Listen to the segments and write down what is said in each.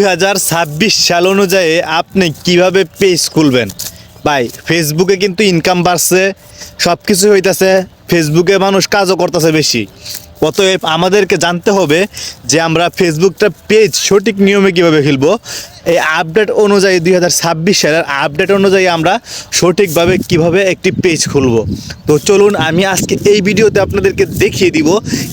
দুই হাজার ছাব্বিশ সাল অনুযায়ী আপনি কীভাবে পেজ খুলবেন? ভাই ফেসবুকে কিন্তু ইনকাম বাড়ছে সব কিছু হইতেছে ফেসবুকে মানুষ কাজও করতেছে বেশি। অতএব আমাদেরকে জানতে হবে যে আমরা ফেসবুকটা পেজ সঠিক নিয়মে কীভাবে খেলব। এই আপডেট অনুযায়ী দুই হাজার ছাব্বিশ সালের আপডেট অনুযায়ী আমরা সঠিকভাবে কীভাবে একটি পেজ খুলব। তো চলুন আমি আজকে এই ভিডিওতে আপনাদেরকে দেখিয়ে দিব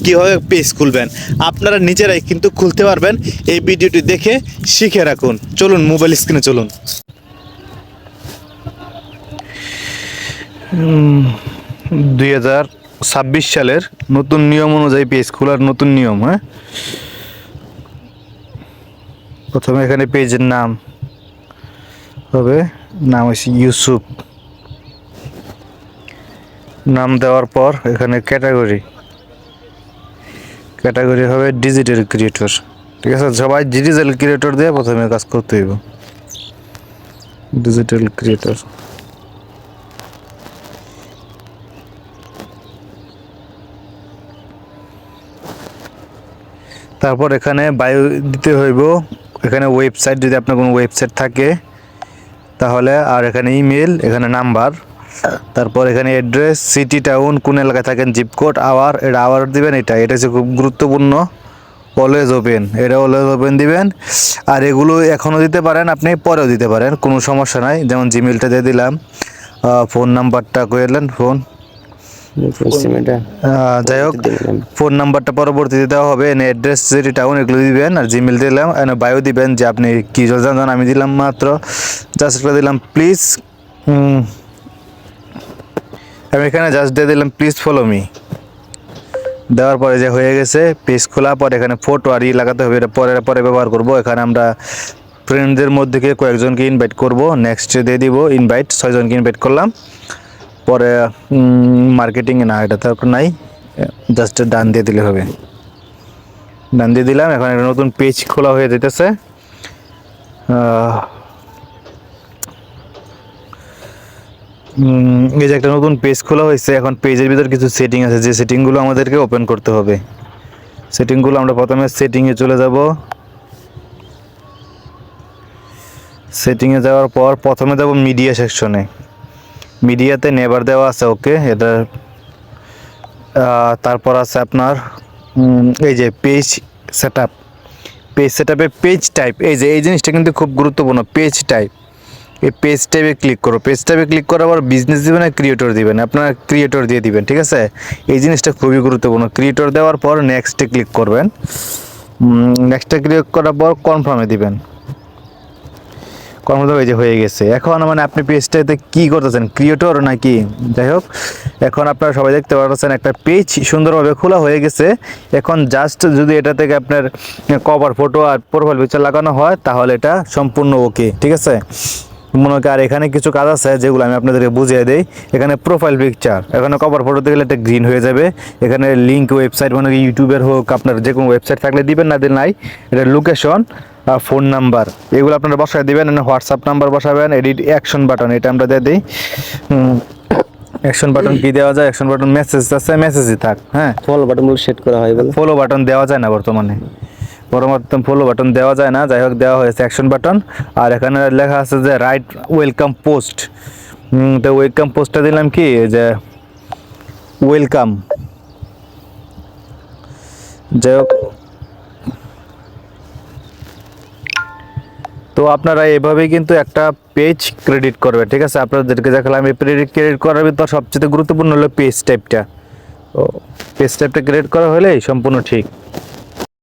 কীভাবে পেজ খুলবেন। আপনারা নিজেরাই কিন্তু খুলতে পারবেন। এই ভিডিওটি দেখে শিখে রাখুন। চলুন মোবাইল স্ক্রিনে চলুন। দুই হাজার ছাব্বিশ সালের নতুন নিয়ম অনুযায়ী পেজ খোলার নতুন নিয়ম হ্যাঁ? প্রথমে এখানে পেজের নাম হবে, নাম হচ্ছে ইউসুফ। নাম দেওয়ার পর এখানে ক্যাটাগরি ক্যাটাগরি হবে ডিজিটাল ক্রিয়েটর ঠিক আছে? সবাই ডিজিটাল ক্রিয়েটর দিয়ে প্রথমে কাজ করতে হইব। ডিজিটাল ক্রিয়েটর তারপর এখানে বায়ো দিতে হইব। এখানে ওয়েবসাইট যদি আপনার কোনো ওয়েবসাইট থাকে, তাহলে আর এখানে ইমেল এখানে নাম্বার তারপর এখানে অ্যাড্রেস সিটি টাউন কোন এলাকায় থাকেন জিপ কোড আওয়ার এটা আওয়ার দিবেন এটা। এটা হচ্ছে খুব গুরুত্বপূর্ণ। অলওয়েজ ওপেন এটা অলওয়েজ ওপেন দিবেন। আর এগুলো এখনও দিতে পারেন, আপনি পরেও দিতে পারেন, কোনো সমস্যা নাই। যেমন জিমেলটা দিয়ে দিলাম ফোন নাম্বারটা কইলেন ফোন যাই হোক ফোন নাম্বারটা পরবর্তীতে দেওয়া হবে এনে অ্যাড্রেস যেটি টাউন এগুলো দিবেন আর জিমেল দিলাম এনে বায়ো দিবেন যে আপনি কী জানান আমি দিলাম মাত্র। জাস্ট দিলাম প্লিজ আমি এখানে জাস্ট দিয়ে দিলাম প্লিজ ফলো মি দেওয়ার পরে যে হয়ে গেছে পেজ খোলা পরে এখানে ফটো আর ই লাগাতে হবে এটা পরে পরে ব্যবহার করব। এখানে আমরা ফ্রেন্ডদের মধ্যে কয়েকজনকে ইনভাইট করব। নেক্সট দিয়ে দিব ইনভাইট ছয়জনকে ইনভাইট করলাম। পরে মার্কেটিং না, এটা তো এখন নাই। জাস্ট ডান দিয়ে দিলে হবে। ডান দিয়ে দিলাম, এখন একটা নতুন পেজ খোলা হয়ে যেতেছে এই যে একটা নতুন পেজ খোলা হয়েছে, এখন পেজের ভিতর কিছু সেটিং আছে। যে সেটিংগুলো আমাদেরকে ওপেন করতে হবে। সেটিংগুলো আমরা প্রথমে সেটিংয়ে চলে যাব। সেটিংয়ে যাওয়ার পর প্রথমে যাব মিডিয়া সেকশনে মিডিয়াতে নেভার দেওয়া আছে, ওকে? এটা তারপর আছে আপনার এই যে page set up page set আপে পেজ টাইপ এই যে, এই জিনিসটা কিন্তু খুব গুরুত্বপূর্ণ পেজ টাইপ এই পেজ টাইপে ক্লিক করো। পেজ টাইপে ক্লিক করার পর বিজনেস দিবেন আর ক্রিয়েটর দিবেন, আপনারা ক্রিয়েটর দিয়ে দিবেন, ঠিক আছে? এই জিনিসটা খুবই গুরুত্বপূর্ণ। ক্রিয়েটর দেওয়ার পর নেক্সটে ক্লিক করবেন। নেক্সটে ক্লিক করার পর কনফার্মে দিবেন। কর্মত এই যে হয়ে গেছে। এখন মানে আপনি পেজটাতে কি করতেছেন? ক্রিয়েটর নাকি? যাই হোক, এখন আপনারা সবাই দেখতে পাচ্ছেন একটা পেজ সুন্দরভাবে খোলা হয়ে গেছে। এখন জাস্ট যদি এটা থেকে আপনার কভার ফটো আর প্রোফাইল পিকচার লাগানো হয়, তাহলে এটা সম্পূর্ণ ওকে ঠিক আছে? মনে হয় আর এখানে কিছু কাজ আছে যেগুলো আমি আপনাদেরকে বুঝিয়ে দিই। এখানে প্রোফাইল পিকচার এখানে কভার ফটোতে গেলে একটা গ্রিন হয়ে যাবে। এখানে লিঙ্ক ওয়েবসাইট মানে ইউটিউবের হোক, আপনার যে কোনো ওয়েবসাইট থাকলে দিবেন না দিন নাই। এটা লোকেশন ফোন নাম্বার। এগুলো আপনারা বসায় দিবেন হোয়াটসঅ্যাপ নাম্বার বসাবেন এডিট অ্যাকশন বাটন এটা আমরা দিয়ে দিই। অ্যাকশন বাটন কি দেওয়া যায়? অ্যাকশন বাটন মেসেজ আছে মেসেজই থাক হ্যাঁ? ফল বাটনগুলো সেট করা হয় বলে। ফলো বাটন দেওয়া যায় না বর্তমানে। পরবর্তী ফলো বাটন দেওয়া যায় না। যাই হোক দেওয়া হয়েছে অ্যাকশন বাটন আর এখানে লেখা আছে যে রাইট ওয়েলকাম পোস্ট তো ওয়েলকাম পোস্টটা দিলাম কি? যে ওয়েলকাম যাই হোক তো আপনারা এভাবেই কিন্তু একটা পেজ ক্রেডিট করবে ঠিক আছে? আপনাদেরকে দেখালাম এই ক্রেডিট ক্রেডিট করার ভিতর সবচেয়ে গুরুত্বপূর্ণ হলো পেজ টাইপটা পেজ টাইপটা ক্রেডিট করা হলেই সম্পূর্ণ ঠিক।